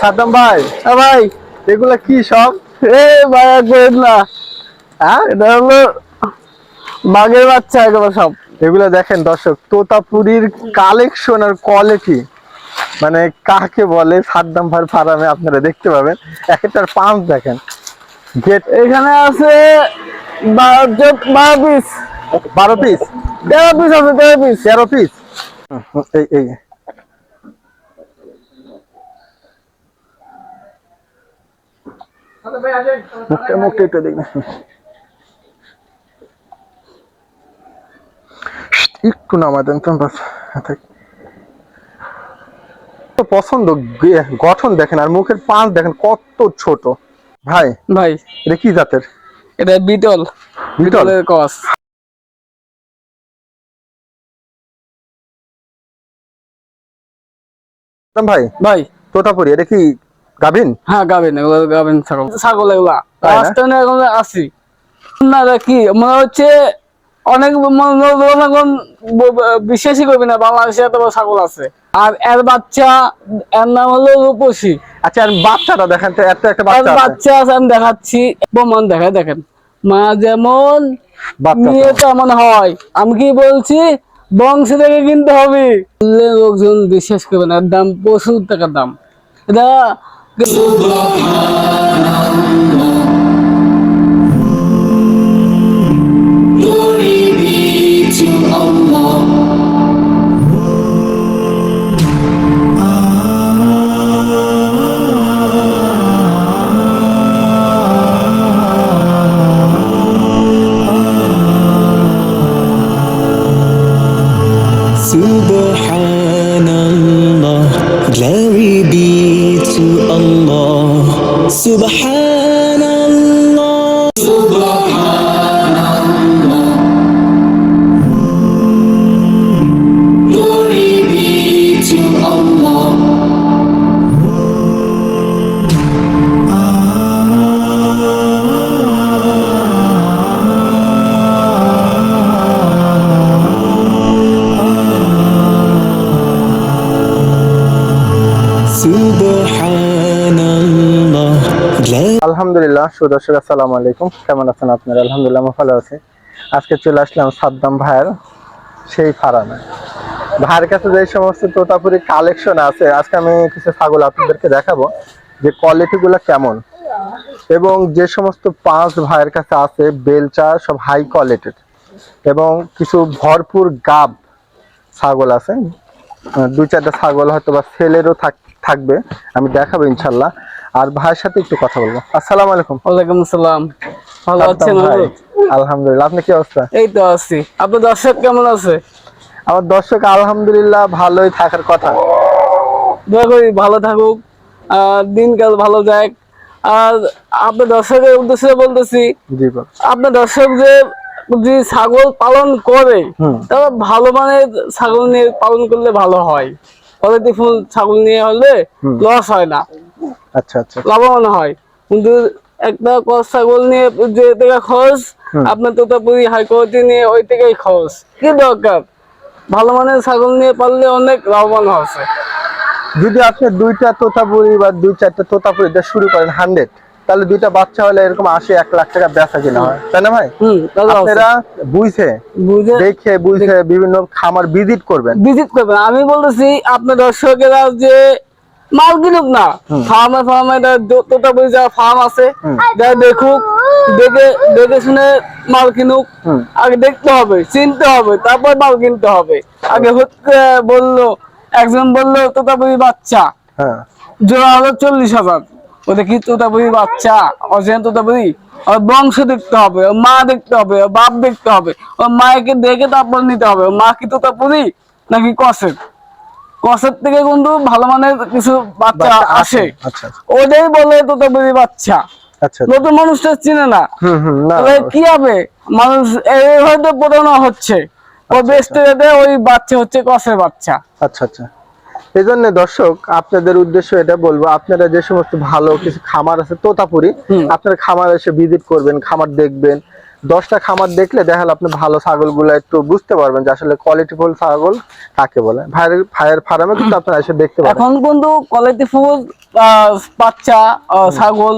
সাদ্দাম ভাই? হ্যাঁ ভাই এগুলা কি সব? এ ভাই আর না। হ্যাঁ এটা হলো বাঘের বাচ্চা এগুলো সব। এগুলা দেখেন দর্শক তোতাপুরির কালেকশন আর কোয়ালিটি মানে কাকে বলে? সাদ্দাম ভাই ফার্মে আপনারা দেখতে পাবেন। এক একটার পাঁচ দেখেন। গেট এখানে আছে বারো বারো পিস বারো পিস তেরো পিস আছে তেরো পিস তেরো পিস এই এই। মুখটা মুখটা একটু দেখবেন। একটু নামা দেন তো বাস পছন্দ গঠন দেখেন আর মুখের পাঁচ দেখেন কত ছোট। ভাই ভাই। এটা কি জাতের? এটা বিটল। বিটল? বিটলের কস। ভাই? ভাই। তোতাপুরি এটা কি গাভিন হ্যাঁ গাবেন এগুলো গাবেন ছাগল। ছাগল এগুলা। এখন আসি না কি মনে হচ্ছে অনেক বিশ্বাসই করবে না বাংলাদেশে এত বড় ছাগল আছে। আর এর বাচ্চা এর নাম হলো রূপসী। আচ্ছা আর বাচ্চাটা দেখেন তো একটা একটা বাচ্চা বাচ্চা আছে আমি দেখাচ্ছি। প্রমাণ দেখায় দেখেন। মা যেমন তো। তেমন হয়। আমি কি বলছি? বংশ থেকে কিনতে হবে। লোকজন বিশ্বাস করবে না দাম প্রচুর টাকার দাম। এটা Subhanallah to Allah. সুদর্শক আসসালামু আলাইকুম। কেমন আছেন আপনারা? আলহামদুলিল্লাহ আমি ভালো আছি। আজকে চলে আসলাম সাদ্দাম ভাইয়ের সেই ফার্মে। ভাইয়ের কাছে যে সমস্ত তোতাপুরি কালেকশন আছে, আজকে আমি কিছু ছাগল আপনাদেরকে দেখাবো যে কোয়ালিটিগুলো কেমন। এবং যে সমস্ত পাঁচ ভাইয়ের কাছে আছে, বেলচা সব হাই কোয়ালিটির এবং কিছু ভরপুর গাব ছাগল আছে। দুই চারটা ছাগল হয়তো বা সেলেরও থাক- থাকবে। আমি দেখাবো ইনশাল্লাহ। আর ভাইয়ের সাথে একটু কথা বলব। আসসালামু আলাইকুম। ওয়ালাইকুম আসসালাম। ভালো আছেন ভাই আলহামদুলিল্লাহ আপনি কি অবস্থা? এই তো আছি। আপনার দর্শক কেমন আছে? আমার দর্শক আলহামদুলিল্লাহ ভালোই থাকার কথা। দয়া করি ভালো থাকুক। দিনকাল ভালো যাক। আর আপনার দর্শকের উদ্দেশ্যে বলতেছি জি আপনার দর্শক যে যে ছাগল পালন করে। তারা ভালো মানের ছাগল নিয়ে পালন করলে ভালো হয়। কোয়ালিটি ছাগল নিয়ে হলে লস হয় না। আচ্ছা আচ্ছা। লাভবান হয়। কিন্তু একটা কস ছাগল নিয়ে যে টাকা খরচ আপনার তোতাপুরি হাই কোয়ালিটি নিয়ে ওই টাকাই খরচ। কি দরকার? ভালো মানের ছাগল নিয়ে পারলে অনেক লাভবান হচ্ছে যদি আপনি দুইটা তোতাপুরি বা দুই চারটা তোতাপুরি দিয়ে শুরু করেন হান্ড্রেড তাহলে দুইটা বাচ্চা হলে এরকম আশি এক লাখ টাকা বেচা কিনা হয়। তাই না ভাই? আপনারা বুঝে দেখে বুঝে বিভিন্ন খামার ভিজিট করবেন। ভিজিট করবেন। আমি বলতেছি আপনার দর্শকেরা যে মাল কিনুক না। ফার্মে ফার্মে তোতাপুরি যা ফার্ম আছে দেখুক দেখে দেখে শুনে মাল কিনুক। আগে দেখতে হবে চিনতে হবে তারপর মাল কিনতে হবে। আগে হচ্ছে বলল একজন বলল তোতাপুরি বাচ্চা। হ্যাঁ। জোড়া হলো চল্লিশ হাজার। ওটা কি তোতাপুরি বাচ্চা? অরিজিনাল তোতাপুরি ওর বংশ দেখতে হবে ওর মা দেখতে হবে ওর বাপ দেখতে হবে ওর মাকে দেখে তারপর নিতে হবে। ওর মা কি তোতাপুরি নাকি কসের? কসের থেকে কিন্তু ভালো মানের কিছু বাচ্চা আসে। আচ্ছা আচ্ছা। ওটাই বলে তোতাপুরি বাচ্চা। আচ্ছা নতুন মানুষটা চিনে না। কি হবে? মানুষ হয়তো প্রতারণা হচ্ছে। ও বেস্ট ওই বাচ্চা হচ্ছে কসের বাচ্চা। আচ্ছা আচ্ছা। এই জন্য দর্শক আপনাদের উদ্দেশ্য এটা বলব আপনারা যে সমস্ত ভালো কিছু খামার আছে তোতাপুরি। আপনারা খামার এসে ভিজিট করবেন খামার দেখবেন দশটা খামার দেখলে দেখা আপনি ভালো ছাগলগুলো একটু বুঝতে পারবেন যে আসলে কোয়ালিটিফুল ছাগল কাকে বলে। ভাইয়ের ভাইয়ের ফার্মে কিন্তু আপনারা এসে দেখতে পারেন। এখন কিন্তু কোয়ালিটি ফুল বাচ্চা ছাগল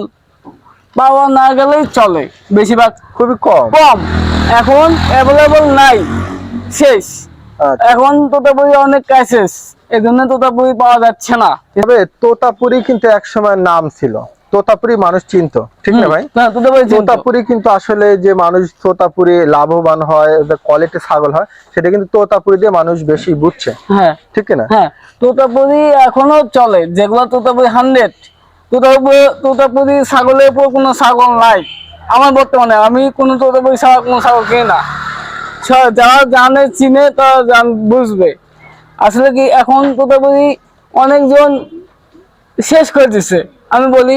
পাওয়া না গেলেই চলে বেশিরভাগ খুবই কম। কম। এখন অ্যাভেলেবল নাই শেষ। আচ্ছা। এখন তোতাপুরি অনেক ক্রাইসিস এই জন্য তোতাপুরি পাওয়া যাচ্ছে না। তবে তোতাপুরি কিন্তু একসময় নাম ছিল। তোতাপুরি মানুষ চিনতো ঠিক না ভাই? তোতাপুরি কিন্তু আসলে যে মানুষ তোতাপুরি লাভবান হয় কোয়ালিটি ছাগল হয় সেটা কিন্তু তোতাপুরি দিয়ে মানুষ বেশি বুঝছে হ্যাঁ। ঠিক না? হ্যাঁ তোতাপুরি এখনও চলে যেগুলো তোতাপুরি হান্ড্রেড তোতাপুরি তোতাপুরি ছাগলের উপর কোনো ছাগল নাই। আমার বর্তমানে আমি কোনো তোতাপুরি ছাগল কোনো ছাগল কিনি না। যারা জানে চিনে তারা জান বুঝবে। আসলে কি এখন তোতাপুরি অনেকজন শেষ করে দিছে। আমি বলি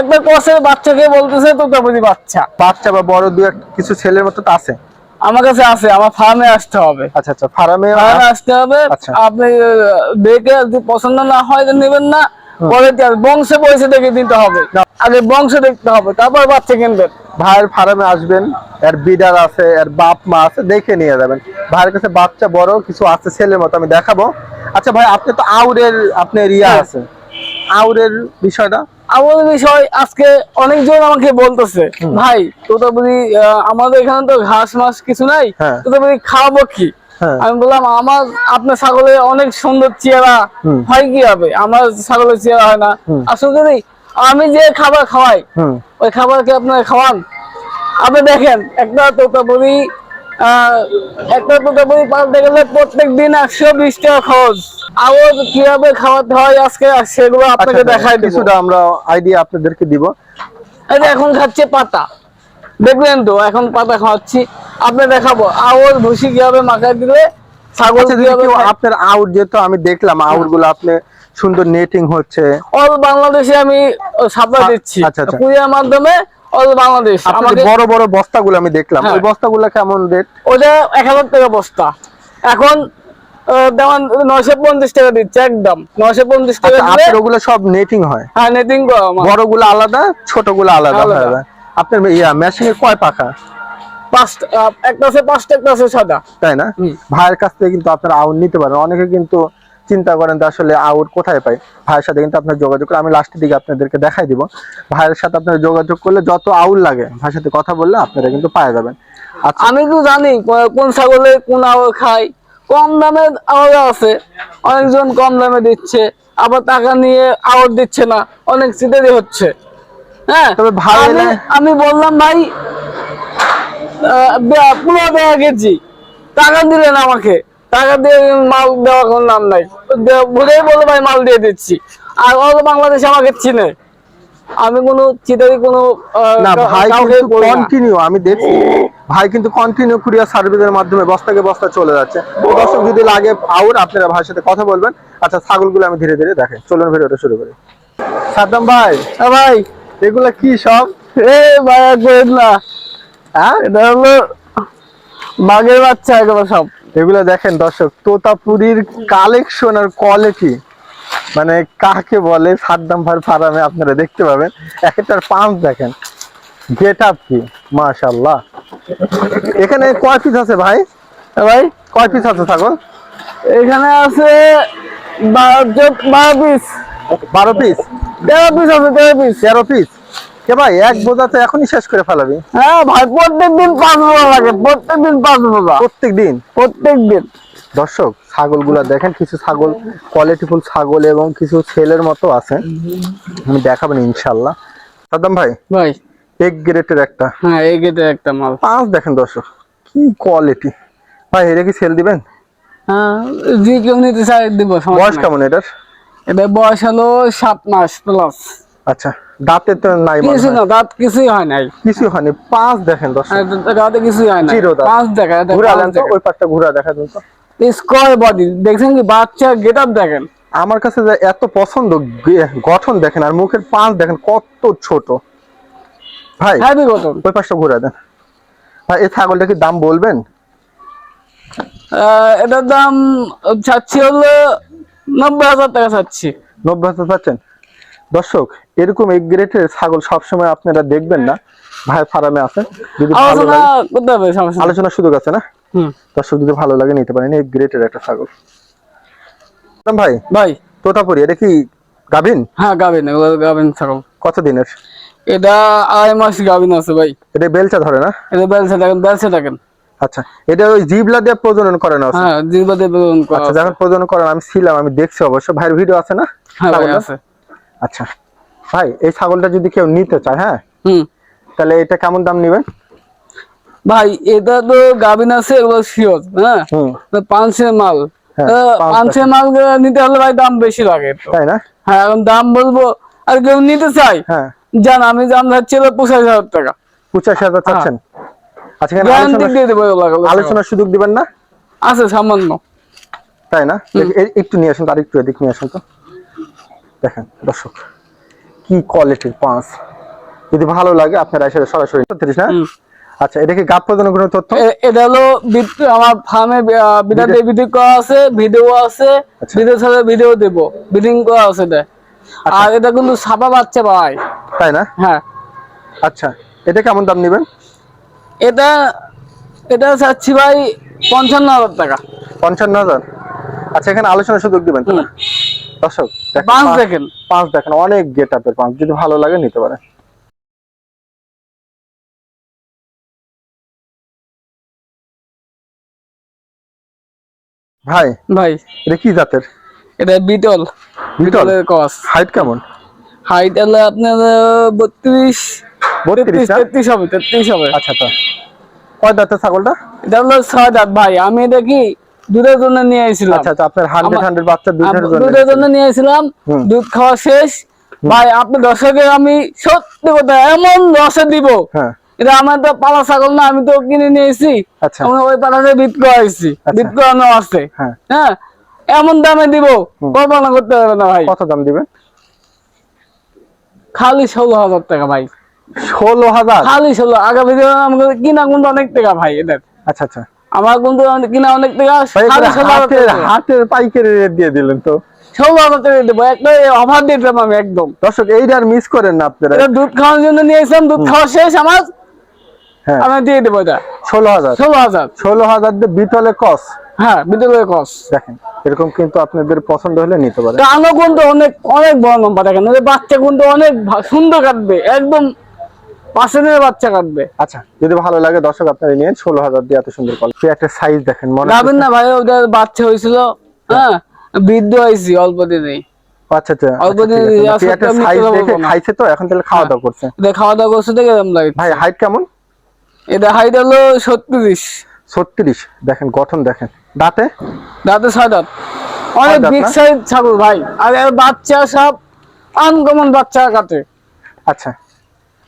একটা কষের বাচ্চাকে বলতেছে তোতাপুরি বাচ্চা। বাচ্চা বা বড় দু এক কিছু ছেলের মতো তো আছে? আমার কাছে আছে আমার ফার্মে আসতে হবে। আচ্ছা আচ্ছা ফার্মে ফার্মে আসতে হবে। আচ্ছা। আপনি দেখে যদি পছন্দ না হয় নেবেন না। পরে বংশ পয়সা দেখে দিতে হবে? আগে বংশ দেখতে হবে তারপর বাচ্চা কিনবেন। ভাইয়ের ফার্মে আসবেন এর বিডার আছে এর বাপ মা আছে দেখে নিয়ে যাবেন। ভাইয়ের কাছে বাচ্চা বড় কিছু আছে ছেলের মতো আমি দেখাবো। আচ্ছা ভাই আপনি তো আউরের আপনার ইয়া হ্যাঁ। আছে। আউরের বিষয়টা? আমার বিষয় আজকে অনেকজন আমাকে বলতেছে ভাই তোতা বুঝি আমাদের এখানে তো ঘাস মাস কিছু নাই হ্যাঁ। তোতা বুঝি খাওয়াবো কি? হ্যাঁ। আমি বললাম আমার আপনার ছাগলের অনেক সুন্দর চেহারা। হয় কি হবে আমার ছাগলের চেহারা হয় না। আসলে আমি যে খাবার খাওয়াই ওই খাবার কি আপনারা খাওয়ান? আপনি দেখেন একটা তোতাপুরি একটা তোতাপুরি পালতে গেলে প্রত্যেক দিন একশো বিশ টাকা খরচ। আবার কীভাবে খাওয়াতে হয় আজকে সেগুলো আপনাকে আচ্ছা, দেখাই কিছুটা আমরা আইডিয়া আপনাদেরকে দিব। এখন খাচ্ছে পাতা। দেখলেন তো এখন পাতা খাওয়াচ্ছি। আপনি দেখাবো আওয়াজ ভুসি কীভাবে মাখায় দিলে ছাগল আচ্ছা আপনার আউট যেহেতু আমি দেখলাম আউটগুলো আপনি সুন্দর নেটিং হচ্ছে। অল বাংলাদেশে আমি সাপ্লাই দিচ্ছি। আচ্ছা, আচ্ছা। কুরিয়ার মাধ্যমে অল বাংলাদেশ আমাকে বড় বড় বস্তাগুলো আমি দেখলাম। হ্যাঁ। ওই বস্তাগুলো কেমন রেট? ওটা এক হাজার টাকা বস্তা। এখন যেমন নয়শো পঞ্চাশ টাকা দিচ্ছে একদম। নয়শো পঞ্চাশ টাকা আচ্ছা আপনার ওগুলো সব নেটিং হয়। হ্যাঁ নেটিং বড়গুলো আলাদা ছোটগুলো আলাদা আলাদা। আপনার ইয়া মেশিনে কয় পাখা? পাঁচটা একটা আছে পাঁচটা একটা আছে ছটা তাই না? ভাইয়ের কাছ থেকে কিন্তু আপনারা আউট নিতে পারেন। অনেকে কিন্তু চিন্তা করেন যে আসলে আউট কোথায় পাই? ভাইয়ের সাথে কিন্তু আপনার যোগাযোগ করে আমি লাস্টের দিকে আপনাদেরকে দেখাই দিব। ভাইয়ের সাথে আপনার যোগাযোগ করলে যত আউল লাগে ভাইয়ের সাথে কথা বললে আপনারা কিন্তু পাওয়া যাবেন। আচ্ছা। আমি তো জানি কোন ছাগলে কোন আওয়াজ খায়। কম দামে আওয়াজ আছে অনেকজন কম দামে দিচ্ছে আবার টাকা নিয়ে আওয়াজ দিচ্ছে না অনেক সিটারি হচ্ছে। হ্যাঁ? তবে ভাই আমি- বললাম ভাই আহ, দে- পনেরো টাকা কেজি। টাকা দিলেন আমাকে। টাকা দিয়ে মাল দেওয়ার কোনো নাম নাই। বুঝেই বলো ভাই মাল দিয়ে দিচ্ছি। আর অল বাংলাদেশ আমাকে চিনে। আমি কোনো চিটারি কোনো না ভাই কিন্তু কন্টিনিউ আমি দেখছি। ভাই কিন্তু কন্টিনিউ কুরিয়ার সার্ভিসের মাধ্যমে বস্তাকে বস্তা চলে যাচ্ছে। দর্শক যদি লাগে আউট আপনারা ভাইয়ের সাথে কথা বলবেন। আচ্ছা ছাগলগুলো আমি ধীরে ধীরে দেখে। চলুন ভিডিওটা শুরু করি। সাদ্দাম ভাই। হ্যাঁ ভাই। এগুলা কি সব? এ ভাই না। হ্যাঁ এটা হলো বাঘের বাচ্চা এগুলো সব। এগুলো দেখেন দর্শক তোতাপুরির কালেকশন আর কোয়ালিটি মানে কাকে বলে সাদ্দাম ভাই ফার্মে আপনারা দেখতে পাবেন। এক একটার পাঁচ দেখেন। গেট আপ কি? মাশাল্লাহ এখানে কয় পিস আছে ভাই? ভাই কয় পিস আছে ছাগল? এখানে আছে বারো পিস বারো পিস তেরো পিস আছে তেরো পিস তেরো পিস কে ভাই এক বোঝা তো এখনই শেষ করে ফেলাবি। হ্যাঁ ভাই প্রত্যেক দিন পাঁচ বোঝা লাগে প্রত্যেক দিন পাঁচ বোঝা। প্রত্যেক দিন প্রত্যেক দিন। দর্শক ছাগলগুলা দেখেন কিছু ছাগল কোয়ালিটিফুল ছাগল এবং কিছু ছেলের মতো আছে। আমি দেখাবেন ইনশাল্লাহ সাদ্দাম ভাই ভাই। এক গ্রেটের একটা। হ্যাঁ এই গেটে একটা মাল। পাঁচ দেখেন দর্শক কি কোয়ালিটি ভাই এটা কি সেল দিবেন? হ্যাঁ যে কেউ নিতে চাই দিব বয়স কেমন এটার? এটা বয়স হলো সাত মাস প্লাস আচ্ছা। দাঁতে তো নাই কিছু না দাঁত কিছুই হয় নাই। কিছু হয়নি। পাঁচ দেখেন দর্শক। হ্যাঁ, দাঁতে কিছুই হয় না চিরো পাঁচ দেখা এটা ঘুরে তো ওই পাটটা ঘুরা দেখা দিন তো। স্কোয়ার বডি দেখছেন কি বাচ্চা গেট আপ দেখেন। আমার কাছে যে এত পছন্দ গঠন দেখেন আর মুখের পাঁচ দেখেন কত ছোট। ভাই হ্যাভি গঠন। ওই পাশটা ঘুরে দেন। ভাই এই ছাগলটা কি দাম বলবেন? এটার দাম চাচ্ছি হলো নব্বই হাজার টাকা চাচ্ছি। নব্বই হাজার পাচ্ছেন দর্শক এরকম এক গ্রেটের ছাগল সবসময় আপনারা দেখবেন না। ভাই ফার্মে আছে। যদি আলোচনা সুযোগ আছে না? দর্শক যদি ভালো লাগে নিতে পারেন এই গ্রেটের একটা ছাগল। ভাই ভাই। তোতাপুরি এটা কি গাভিন? হ্যাঁ গাবিন গাবিন ছাগল। কত দিনের এটা আড়াই মাস গাবিন আছে ভাই। এটা বেলচা ধরে না? এটা বেলসে দেখেন বেলসে দেখেন। আচ্ছা এটা ওই জিবলা দিয়ে প্রজনন করে না হ্যাঁ জিরবাতে বেলুন করা আচ্ছা যখন প্রজনন করেন আমি ছিলাম আমি দেখছি অবশ্য। ভাইয়ের ভিডিও আছে না? হ্যাঁ আছে। আচ্ছা। ভাই এই ছাগলটা যদি কেউ নিতে চায় হ্যাঁ? হুম। তাহলে এটা কেমন দাম নেবেন? ভাই এটা তো গাবিন আছে এগুলো শিওর হ্যাঁ? পাঁচশো মাল। হ্যাঁ, তো পাঁচ পাঁচশো মাল নিতে হলে ভাই দাম বেশি লাগে তাই না? হ্যাঁ এখন দাম বলব আর কেউ নিতে চাই হ্যাঁ। জান আমি দাম যাচ্ছিল পঁচাশি হাজার টাকা। পঁচাশি হাজার চাচ্ছেন? আচ্ছা আলোচনার সুযোগ দিবেন না? আছে সামান্য। তাই না? একটু নিয়ে আসুন আর একটু এদিক নিয়ে আসুন তো। দেখেন দর্শক। কি কোয়ালিটির পাঁচ? যদি ভালো লাগে আপনারা এসে সরাসরি তিরিশ না হুম। আচ্ছা এটা কি গাপ প্রদানের কোনো তথ্য? এটা হলো আমার ফার্মে করা আছে ভিডিও আছে আচ্ছা। ভিডিও ছাড়া ভিডিও দেব বিডিং করা আছে এটা। আর এটা কিন্তু সাপা বাচ্চা ভাই তাই না? হ্যাঁ। আচ্ছা এটা কেমন দাম নেবেন? এটা এটা চাচ্ছি ভাই পঞ্চান্ন হাজার টাকা। পঞ্চান্ন হাজার। আচ্ছা এখানে আলোচনার সুযোগ দিবেন? দর্শক পাঁচ দেখেন। পাঁচ দেখেন অনেক গেট আপের পাঁচ যদি ভালো লাগে নিতে পারেন। ভাই ভাই। এটা কি জাতের? এটা বিটল। বিটল? বিটলের কস। হাইট কেমন? হাইট হলো আপনার বত্রিশ বত্রিশ তেত্রিশ না? তেত্রিশ হবে তেত্রিশ হবে। আচ্ছা আচ্ছা। কয় দাঁতের ছাগলটা? এটা হলো ছয় দাঁত ভাই। আমি এটা কি দুধের জন্য নিয়ে এসেছিলাম আচ্ছা আচ্ছা আপনার হান্ড্রেড আমার- হান্ড্রেড বাচ্চা দুধের জন্য দুধের জন্য নিয়ে হুম। দুধ খাওয়া শেষ। ভাই আপনি দর্শকের আমি সত্যি কথা এমন রসে দিব। হ্যাঁ। এটা আমার তো পালা ছাগল না আমি তো কিনে নিয়েছি আচ্ছা। আমি ওই পালাতে বিট করাইছি আচ্ছা। বিট করানো আছে। হ্যাঁ। হ্যাঁ এমন দামে দিব। কল্পনা করতে পারবে না ভাই। কত দাম দিবেন? খালি ষোলো হাজার টাকা ভাই। ষোলো হাজার? খালি ষোলো। আগামী দিনে কিনা কিন্তু অনেক টাকা ভাই এদের। আচ্ছা আচ্ছা। আমার অনেক- কিনা অনেক হাটের পাইকারি রেট দিয়ে দিলেন তো। আমি একদম। দর্শক এইটা আর মিস করেন না আপনারা। দুধ খাওয়ার জন্য নিয়েছিলাম দুধ খাওয়া শেষ আমার হ্যাঁ। আমি দিয়ে দেবো এটা। ষোলো হাজার। ষোলো হাজার। ষোলো হাজার কস। হ্যাঁ বিদ্যালয়ের কস। দেখেন এরকম কিন্তু আপনাদের পছন্দ হলে নিতে পারেন। অনেক অনেক বড় লম্বা দেখেন বাচ্চা কিন্তু অনেক সুন্দর কাটবে একদম পার্সেন্টের বাচ্চা কাটবে। আচ্ছা যদি ভালো লাগে দর্শক আপনারা নিয়ে ষোলো হাজার দিয়ে এত সুন্দর কল একটা সাইজ দেখেন মনে যাবেন না ভাই ওদের বাচ্চা হয়েছিল হ্যাঁ বৃদ্ধ হয়েছি অল্প দিনেই। আচ্ছা আচ্ছা আচ্ছা। খাইছে তো এখন তাহলে খাওয়া দাওয়া করছে। খাওয়া দাওয়া করছে দেখে লাগে ভাই হাইট কেমন? এটা হাইট হলো ছত্রিশ। ছত্রিশ দেখেন গঠন দেখেন। দাঁতে? দাঁতে ছয় দাঁত। অনেক দাঁত বিগ সাইজ ছাগল ভাই। আর বাচ্চা সব আনকমন বাচ্চা কাটে। আচ্ছা।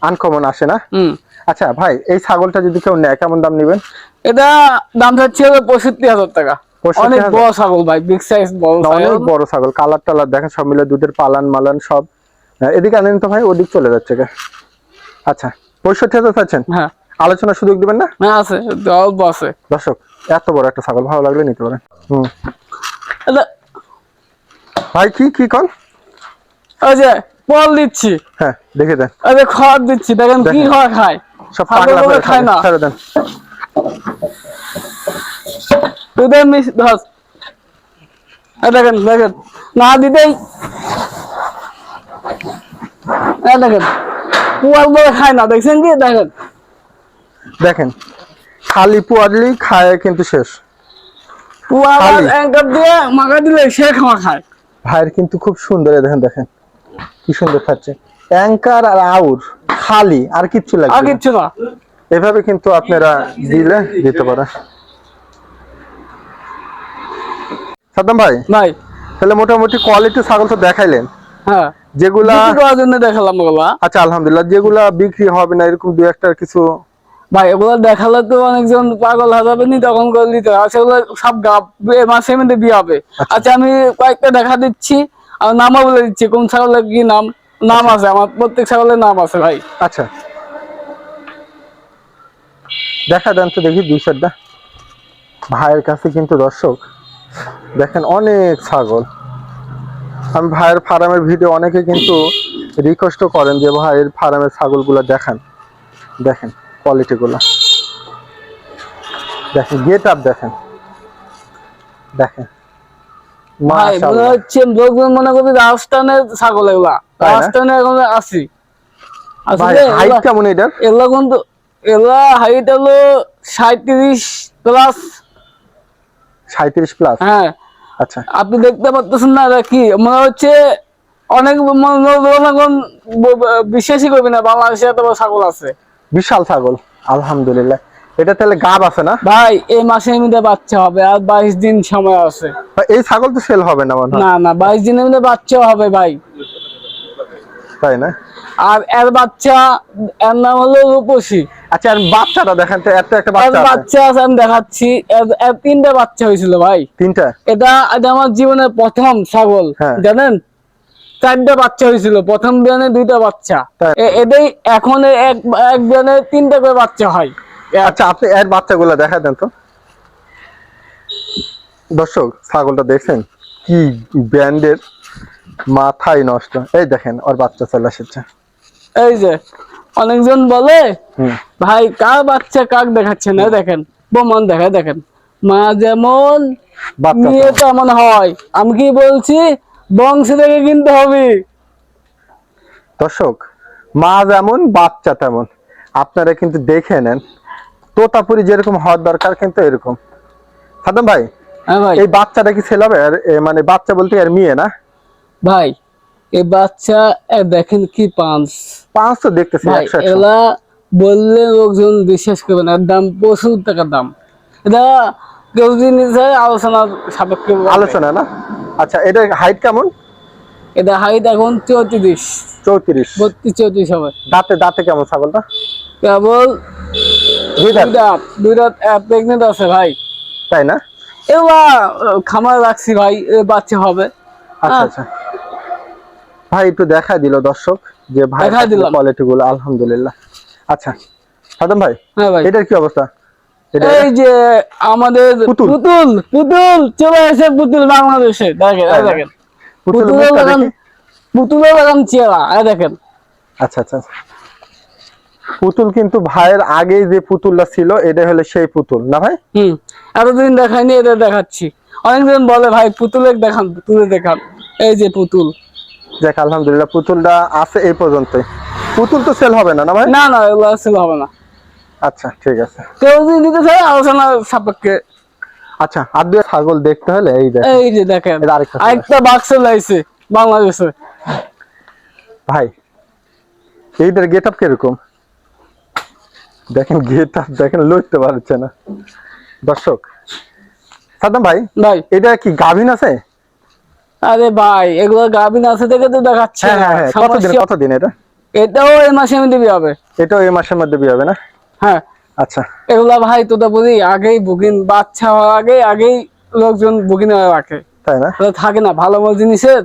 আনকমন আসে না? আচ্ছা ভাই এই ছাগলটা যদি কেউ নেয় কেমন দাম নেবেন? এটা দাম যাচ্ছে পঁয়ষট্টি হাজার টাকা। 65,000 অনেক বড় ছাগল ভাই বিগ সাইজ বড় অনেক বড় ছাগল কালার টালার দেখেন সব মিলে দুধের পালান মালান সব। হ্যাঁ, এদিকে আনেন তো ভাই ওদিক চলে যাচ্ছে আচ্ছা পঁয়ষট্টি হাজার চাচ্ছেন? হ্যাঁ। আলোচনার সুযোগ দিবেন না? হ্যাঁ আছে অল্প আছে। দর্শক এত বড় একটা ছাগল ভালো লাগলে নিতে পারেন। হুম। ভাই কি কি কল? ওই যে পল দিচ্ছি। হ্যাঁ দেখে দেন। যে খাবার দিচ্ছি দেখেন কি। খাওয়া খায়। সব পাগলা করে খায় না। ছেড়ে দেন। দুধের মিশ ধস দেখেন দেখেন। না দিতেই। দেখেন পুয়াল বলে খায় না। দেখছেন কি? দেখেন। দেখেন খালি পুয়ারলি খায় কিন্তু শেষ। পুয়াল। অ্যাঙ্কার দিয়ে মাখা দিলে সে খাওয়া খায়। ভাইয়ের কিন্তু খুব সুন্দর দেখেন দেখেন। কি সুন্দর খাচ্ছে। অ্যাঙ্কার আর আউর খালি আর কিচ্ছু আর লাগবে না। কিচ্ছু না। এভাবে কিন্তু আপনারা দিলে দিতে পারেন সাদ্দাম ভাই ভাই। তাহলে মোটামুটি কোয়ালিটি ছাগল তো দেখাইলেন। হ্যাঁ। যেগুলা করার জন্য দেখালাম ওগুলা। আচ্ছা আলহামদুলিল্লাহ যেগুলা বিক্রি হবে না এরকম দু একটা কিছু ভাই এগুলো দেখালে তো অনেকজন পাগল হয়ে যাবে নি তখন করে দিতে হবে আচ্ছা সব গাপ এ মাসের মধ্যে বিয়ে হবে। আচ্ছা আমি কয়েকটা দেখা দিচ্ছি। আর নামও বলে দিচ্ছি কোন ছাগলের কি নাম নাম আছে আমার প্রত্যেক ছাগলের নাম আছে ভাই। আচ্ছা। দেখা দেন তো দেখি দুই চারটা। ভাইয়ের কাছে কিন্তু দর্শক দেখেন অনেক ছাগল। আমি ভাইয়ের ফার্মের ভিডিও অনেকে কিন্তু রিকোয়েস্টও করেন যে ভাইয়ের ফার্মের ছাগলগুলো দেখান। দেখেন কোয়ালিটি গুলো। দেখেন গেট আপ দেখেন। দেখেন। হচ্ছে লোকজন মনে করবে রাজস্থানের ছাগল এগুলা। রাজস্থানে এখন আসি আসলে হাইট কেমন এটার? এগুলা কিন্তু এগুলা হাইট হলো সাঁত্রিশ প্লাস সাঁত্রিশ প্লাস হ্যাঁ। আচ্ছা। আপনি দেখতে পাচ্ছেন না কি? মনে হচ্ছে অনেক বিশ্বাসই করবে না বাংলাদেশে এত ছাগল আছে। বিশাল ছাগল আলহামদুলিল্লাহ। এটা তাহলে গাব আছে না? ভাই এই মাসের মধ্যে বাচ্চা হবে আর বাইশ দিন সময় আছে। এই ছাগল তো সেল হবে না মনে না না বাইশ দিনের মধ্যে বাচ্চা হবে ভাই। তাই না? আর এর বাচ্চা এর নাম হলো রূপসী। আচ্ছা আর বাচ্চাটা দেখেন তো এত একটা বাচ্চা আছে। বাচ্চা আছে আমি দেখাচ্ছি। এর- এর তিনটা বাচ্চা হয়েছিল ভাই। তিনটা? এটা এটা আমার জীবনের প্রথম ছাগল হ্যাঁ। জানেন? চারটা বাচ্চা হয়েছিল প্রথম বিয়ানে দুইটা বাচ্চা। এটাই এখন এক এক বিয়ানে তিনটা করে বাচ্চা হয়। আচ্ছা আপনি এর বাচ্চাগুলো দেখা দেন তো। দর্শক ছাগলটা দেখছেন? কি ব্র্যান্ডের মাথায় নষ্ট। এই দেখেন ওর বাচ্চা চলে এসেছে। এই যে অনেকজন বলে ভাই কার বাচ্চা কাক দেখাচ্ছে না? দেখেন প্রমাণ দেখা দেখেন। মা যেমন মেয়ে তেমন হয়। আমি কি বলছি? বংশ থেকে কিনতে হবে। দর্শক মা যেমন বাচ্চা তেমন। আপনারা কিন্তু দেখে নেন তোতাপুরি যেরকম হওয়ার দরকার কিন্তু এরকম। ভাই হ্যাঁ ভাই। এই বাচ্চাটা কি ছেলে মানে বাচ্চা বলতে আর মেয়ে না? ভাই এই বাচ্চা এ দেখেন কি পাঁচ পাঁচ তো দেখতেছি এগুলা বললে লোকজন বিশ্বাস করবে না। দাম প্রচুর টাকার দাম। এটা কেউ যদি নিতে চায় আলোচনার সাপেক্ষে। আলোচনা না? আচ্ছা এটা হাইট কেমন? এটা হাইট এখন চৌত্রিশ। চৌত্রিশ। বত্রিশ চৌত্রিশ হবে। দাঁতে দাঁতে কেমন ছাগলটা? কেবল দুই দাঁত দুইটা দুইটা প্রেগনেন্ট আছে ভাই। তাই না? এগুলা খামার রাখছি ভাই বাচ্চা হবে। আচ্ছা হ্যাঁ। আচ্ছা। ভাই একটু দেখা দিল দর্শক যে ভাই কোয়ালিটি গুলো আলহামদুলিল্লাহ। আচ্ছা সাদম ভাই হ্যাঁ এটার কি অবস্থা? এই যে আমাদের পুতুল। পুতুল চলে এসে পুতুল বাংলাদেশে। দেখেন দেখেন। পুতুলের দেখি। পুতুলের দেখেন। আচ্ছা আচ্ছা আচ্ছা। পুতুল কিন্তু ভাইয়ের আগে যে পুতুলটা ছিল এটা হলো সেই পুতুল না ভাই? হুম এতদিন দেখাইনি এটা দেখাচ্ছি। অনেকজন বলে ভাই পুতুলের দেখান পুতুলে দেখান। এই যে পুতুল। দেখ আলহামদুলিল্লাহ পুতুলটা আছে এই পর্যন্ত পুতুল তো সেল হবে না না ভাই? না না এগুলো ছিল হবে না। আচ্ছা ঠিক আছে। কেউ যদি নিতে চায় আলোচনা সাপেক্ষে। আচ্ছা আর দুই ছাগল দেখতে হলে এই দেখ এই যে দেখেন আরেকটা বাক্স লাইছে বাংলাদেশে। ভাই এইটার গেট আপ কীরকম? দেখেন গেট আপ দেখেন লড়তে পারছে না। দর্শক সাদ্দাম ভাই ভাই। এটা কি গাভিন আছে? আরে ভাই এগুলো গাভিন আছে দেখে তো দেখাচ্ছে। হ্যাঁ হ্যাঁ হ্যাঁ। কতদিন কতদিন এটা? এটাও এই মাসে আমি দিবি হবে। এটাও এই মাসের মধ্যে বিয়ে হবে না? হ্যাঁ। আচ্ছা। এগুলা ভাই তো তো বলি আগেই বুকিং বাচ্চা হওয়ার আগে আগেই লোকজন বুকিং হয়ে রাখে তাই না? থাকে না ভালো ভালো জিনিসের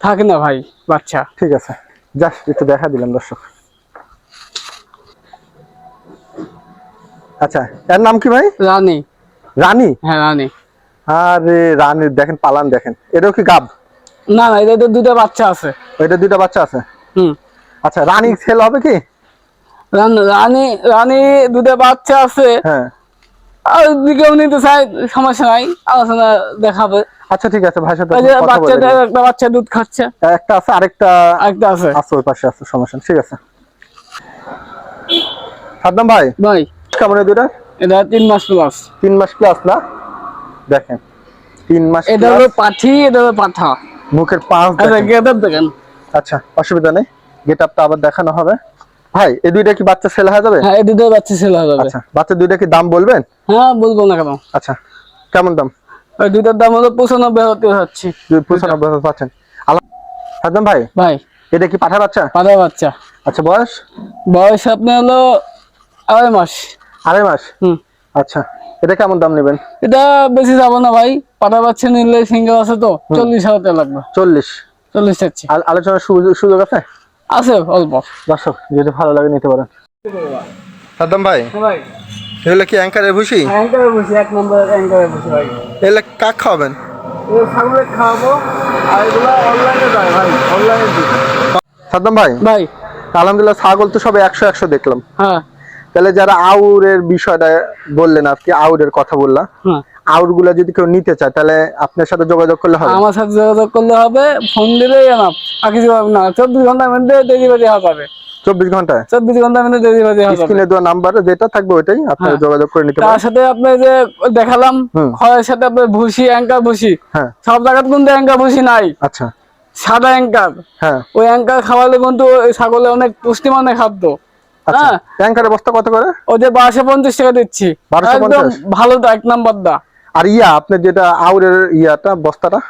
থাকে না ভাই বাচ্চা। ঠিক আছে। জাস্ট একটু দেখা দিলাম দর্শক। আচ্ছা এর নাম কি ভাই? রানী। রানী? হ্যাঁ রানী। আরে রানীর দেখেন পালান দেখেন। এটাও কি গাব? না না এটা তো দুটো বাচ্চা আছে। এটা দুইটা বাচ্চা আছে? হুম। আচ্ছা রানী সেল হবে কি? রানী রানী দুটো বাচ্চা আছে। হ্যাঁ। আর কেউ নিতে চায় সমস্যা নাই। আলোচনা দেখাবে। আচ্ছা ঠিক আছে ভাইয়ের সাথে বাচ্চাটা একটা বাচ্চা দুধ খাচ্ছে। একটা আছে আরেকটা একটা আছে। আছে ওই পাশে আছে সমস্যা ঠিক আছে। সাদ্দাম ভাই। ভাই। কেমন দুটা এটা তিন মাস প্লাস তিন মাস প্লাস না? দেখেন তিন মাস এটা হলো পাঠি এটা হলো পাঠা। মুখের পাঁচ আচ্ছা দেখেন। আচ্ছা অসুবিধা নেই। গেট আপটা আবার দেখানো হবে। ভাই এই দুইটা কি বাচ্চা সেল হয়ে যাবে? হ্যাঁ এই দুটো বাচ্চা ছেলে হয়ে যাবে। আচ্ছা বাচ্চা দুইটা কি দাম বলবেন? হ্যাঁ বলব না কেন। আচ্ছা কেমন দাম? ওই দুটার দাম হলো পঁচানব্বই হতে হচ্ছে। দুই পঁচানব্বই হাজার পাচ্ছেন। আল্লাহ সাদ্দাম ভাই ভাই। এটা কি পাঠা বাচ্চা? পাঠা বাচ্চা। আচ্ছা বয়স? বয়স আপনি হলো আড়াই মাস। আড়াই মাস? হুম। আচ্ছা এটা কেমন দাম নেবেন? এটা বেশি যাব না ভাই পাঠা বাচ্চা নিলে সিঙ্গেল আছে তো চল্লিশ হাজার টাকা লাগবে। চল্লিশ? চল্লিশ চাচ্ছি। আলোচনার সুযোগ সুযোগ আছে? আছে অল্প। দর্শক যদি ভালো লাগে নিতে পারেন। সাদ্দাম ভাই ভাই। এগুলো কি অ্যাঙ্কারের ভুসি? অ্যাঙ্কারে বসি এক নম্বর অ্যাঙ্কারে বসি ভাই। এগুলো কাক খাওয়াবেন? এই খাওয়াবো আর এগুলো অনলাইনে যায় ভাই অনলাইনে দিই। সাদ্দাম ভাই ভাই। আলহামদুলিল্লাহ ছাগল তো সবে একশো একশো দেখলাম। হ্যাঁ। তাহলে যারা আউরের বিষয়টা বললেন আজকে আউরের কথা বললাম হ্যাঁ। আউরগুলা যদি কেউ নিতে চায় তাহলে আপনার সাথে যোগাযোগ করলে হবে? আমার সাথে যোগাযোগ করলে হবে ফোন দিলেই এনাফ। আর কিছু হবে না চব্বিশ ঘণ্টার মধ্যে ডেলিভারি হওয়া যাবে। চব্বিশ ঘন্টায় চব্বিশ ঘণ্টার মধ্যে ডেলিভারি হওয়া স্ক্রিনে দেওয়া নাম্বার যেটা থাকবে ওইটাই আপনারা হ্যাঁ। যোগাযোগ করে নিতে তার সাথে আপনি যে দেখালাম। খড়ের সাথে আপনার ভুসি অ্যাঙ্কার ভুসি। হ্যাঁ। সব জায়গাতে কিন্তু অ্যাঙ্কার ভুসি নাই। আচ্ছা। সাদা অ্যাঙ্কার। হ্যাঁ। ওই অ্যাঙ্কার খাওয়ালে কিন্তু ওই ছাগলের অনেক পুষ্টিমানের খাদ্য। হ্যাঁ। ট্যাঙ্কারের বস্তা কত করে? যে বারোশো পঞ্চাশ টাকা দিচ্ছি। একদম ভালো তো এক নাম্বার দা। আর ইয়া আপনার যেটা আউরের ইয়াটা বস্তাটা?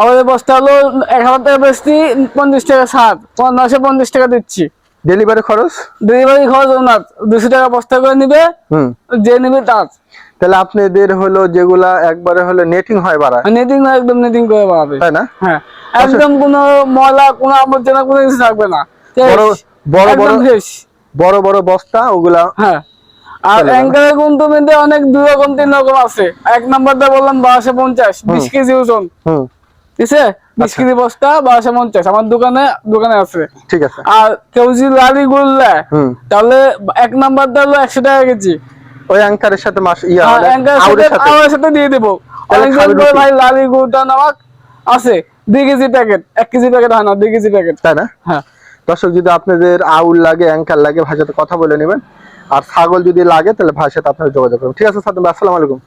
আমাদের বস্তা হলো এক হাজার টাকা বেশি পঞ্চাশ টাকা সাত নশো পঞ্চাশ টাকা দিচ্ছি। ডেলিভারি খরচ? ডেলিভারি খরচ ওনার। দুশো টাকা বস্তা করে নিবে হুম। যে নিবে তার। তাহলে আপনাদের হলো যেগুলা একবারে হলো নেটিং হয় বাড়ায়। নেটিং একদম নেটিং করে পাবে তাই না? হ্যাঁ। একদম কোনো ময়লা কোনো আবর্জনা কোনো কিছু থাকবে না। বড় বড় বড় বড় বস্তা ওগুলা হ্যাঁ। আর। অ্যাঙ্কারের কিন্তু মধ্যে অনেক দুই রকম তিন রকম আছে। এক নাম্বারটা বললাম বারোশো পঞ্চাশ বিশ কেজি ওজন। ঠিক আছে বিশ আচ্ছা। কেজি বস্তা বারোশো পঞ্চাশ। আমার দোকানে দোকানে আছে। ঠিক আছে। আর কেউ যদি তাহলে এক নাম্বারটা হলো একশো টাকা কেজি। ওই অ্যাঙ্কারের সাথে মাস ইয়া আউরের সাথে। দিয়ে দেবো। অনেকজন বেশি। ভাই আছে দুই কেজি প্যাকেট এক কেজি প্যাকেট হয় না দুই কেজি প্যাকেট। তাই না? হ্যাঁ। দর্শক, যদি আপনাদের আউল লাগে, অ্যাঙ্কার লাগে ভাষাতে কথা বলে নেবেন। আর ছাগল যদি লাগে, তাহলে ভাষাতে আপনারা যোগাযোগ করবেন। ঠিক আছে সাদম আসসালামু আলাইকুম।